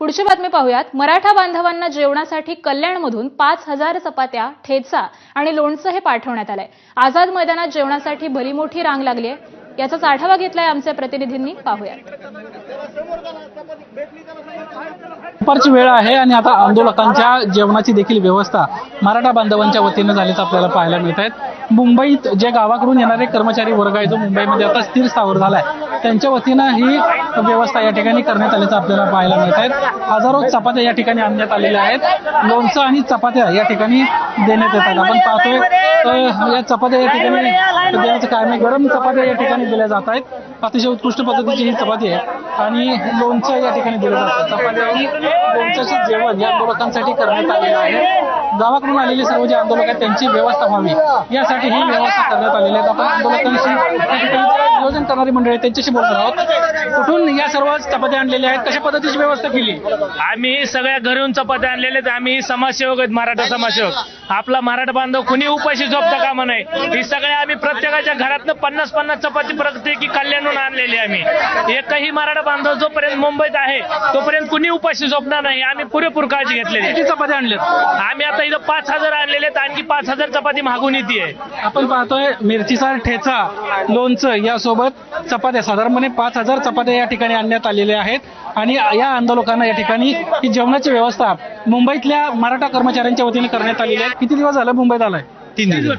पुढची बातमी पाहूयात. मराठा बांधवांना जेवणासाठी कल्याणमधून पाच हजार चपात्या ठेचा आणि लोणचं हे पाठवण्यात आलंय. आझाद मैदानात जेवणासाठी भली मोठी रांग लागली आहे याचाच आढावा घेतलाय आमच्या प्रतिनिधींनी. पाहूयात. दुपारची वेळ आहे आणि आता आंदोलकांच्या जेवणाची देखील व्यवस्था मराठा बांधवांच्या वतीनं झाल्याचं आपल्याला पाहायला मिळत आहेत. मुंबईत जे गावाकडून येणारे कर्मचारी वर्ग आहे जो मुंबईमध्ये आता स्थिर स्थावर झालाय त्यांच्या वतीनं ही व्यवस्था या ठिकाणी करण्यात आल्याचं आपल्याला पाहायला मिळत आहेत. हजारो चपात्या या ठिकाणी आणण्यात आलेल्या आहेत. लोणचं आणि चपात्या या ठिकाणी देण्यात येतात. आपण पाहतोय या चपात्या या ठिकाणी देण्याचं काय नाही. गरम चपात्या या ठिकाणी दिल्या जात आहेत. अतिशय उत्कृष्ट पद्धतीची ही चपाती आहे. आणि लोणचं या ठिकाणी दिलं जातं. चपात्या आणि लोणच्याचं जेवण या आंदोलकांसाठी करण्यात आलेलं आहे. गावाकडून आलेले सर्व जे आंदोलक आहेत त्यांची व्यवस्था व्हावी. यासाठी ही व्यवस्था करण्यात आलेली आहे. आपण आंदोलकांशी नियोजन करणारी मंडळी त्यांच्याशी बोलणार आहोत. कुठून या सर्व चपात्या आणलेल्या आहेत? कशा पद्धतीची व्यवस्था केली? आम्ही सगळ्या घरून चपात्या आणलेल्या आहेत. आम्ही समाजसेवक आहेत मराठा समाजसेवक. आपला मराठा बांधव कुणी उपाशी झोपता कामा नाही ही सगळ्या आम्ही प्रत्येकाच्या घरातनं पन्नास पन्नास चपाती प्रत्येकी कल्याणून आणलेली आम्ही. एकही मराठा बांधव जोपर्यंत मुंबईत आहे तोपर्यंत कुणी उपाशी झोपणार नाही. आम्ही पुरेपूर काळजी घेतलेली किती चपात्या आणल्यात? आम्ही आता इथं पाच हजार आणलेले आहेत. आणखी पाच हजार चपाती मागून येते. आपण पाहतोय मिरचीचा ठेचा लोणचं यासोबत चपात्या साधारणपणे पाच हजार चपात्या या ठिकाणी आणण्यात आलेल्या आहेत. आणि या आंदोलकांना या ठिकाणी ही जेवणाची व्यवस्था मुंबईतल्या मराठा कर्मचाऱ्यांच्या वतीने करण्यात आलेली आहे. किती दिवस झालं मुंबईत आलाय? तीन दिवस.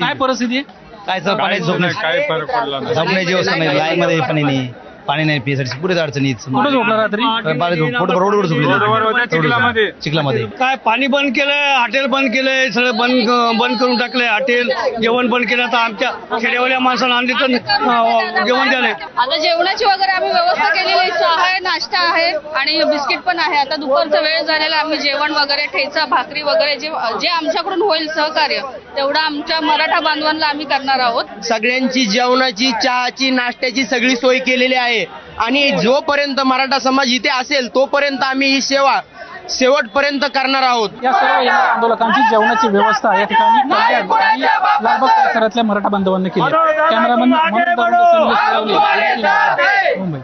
काय परिस्थिती आहे? काय सर पाणी झोपण्याची झोपण्याची व्यवस्था नाही. लाईन मध्ये पाणी नाही. पाणी नाही पिण्यासाठी पुढेच अडचणी कुठं झोपला रात्री? रोडवर झोपले चिखलामध्ये. काय पाणी बंद केलंय हॉटेल बंद केलंय सगळं बंद बंद करून टाकलंय हॉटेल जेवण बंद केलं तर आमच्या खेड्यावाल्या माणसाला आणले तर जेवण द्यालंय आता जेवणाची वगैरे आम्ही व्यवस्था केलेली आहे. चहा आहे नाश्ता आहे आणि बिस्किट पण आहे. आता दुपारचा वेळ झालेला. आम्ही जेवण वगैरे ठेचा भाकरी वगैरे जे जे आमच्याकडून होईल सहकार्य तेवढं आमच्या मराठा बांधवांना आम्ही करणार आहोत. सगळ्यांची जेवणाची चहाची नाश्त्याची सगळी सोय केलेली आहे. आणि जोपर्यंत मराठा समाज इथे असेल तोपर्यंत आम्ही ही सेवा शेवटपर्यंत करणार आहोत. या सर्व या आंदोलकांची जेवणाची व्यवस्था या ठिकाणी लालबाग परिसरातल्या मराठा बांधवांनी केली. कॅमेरामन मुंबई.